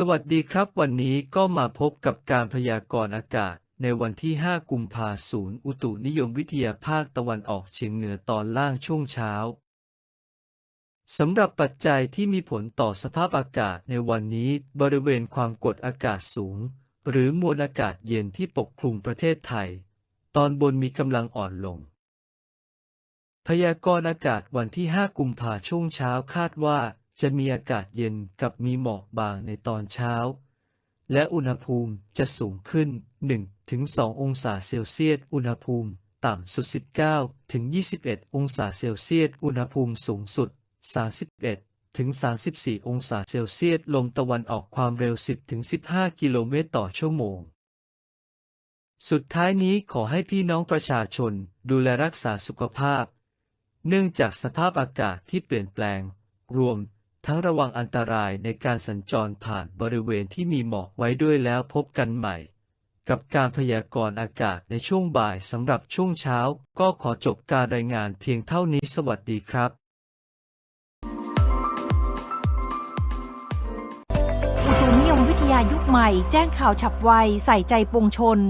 สวัสดีครับวันนี้ก็มาพบกับการพยากรณ์อากาศ ในวันที่ 5 กุมภาศูนย์อุตุนิยมวิทยาภาคตะวันออกเฉียงเหนือตอนล่างช่วงเช้าสำหรับปัจจัยที่มีผลต่อสภาพอากาศในวันนี้บริเวณความกดอากาศสูง หรือมวลอากาศเย็นที่ปกคลุมประเทศไทย ตอนบนมีกำลังอ่อนลง พยากรณ์อากาศวันที่ 5 กุมภาช่วงเช้าคาดว่า จะมีอากาศเย็นกับมีหมอกบางในตอนเช้า และอุณหภูมิจะสูงขึ้น 1-2 องศาเซลเซียส อุณหภูมิต่ำสุด 19-21 องศาเซลเซียส อุณหภูมิสูงสุด 31-34 องศาเซลเซียส ลมตะวันออกความเร็ว 10-15 กิโลเมตรต่อชั่วโมง สุดท้ายนี้ขอให้พี่น้องประชาชนดูแลรักษาสุขภาพ เนื่องจากสภาพอากาศที่เปลี่ยนแปลง รวม ทั้งระวังอันตรายในการสัญจรผ่านบริเวณที่มีหมอกไว้ด้วยแล้วพบกันใหม่ กับการพยากรณ์อากาศในช่วงบ่ายสำหรับช่วงเช้า ก็ขอจบการรายงานเพียงเท่านี้สวัสดีครับอุตุนิยมวิทยายุคใหม่ แจ้งข่าวฉับไว ใส่ใจปวงชน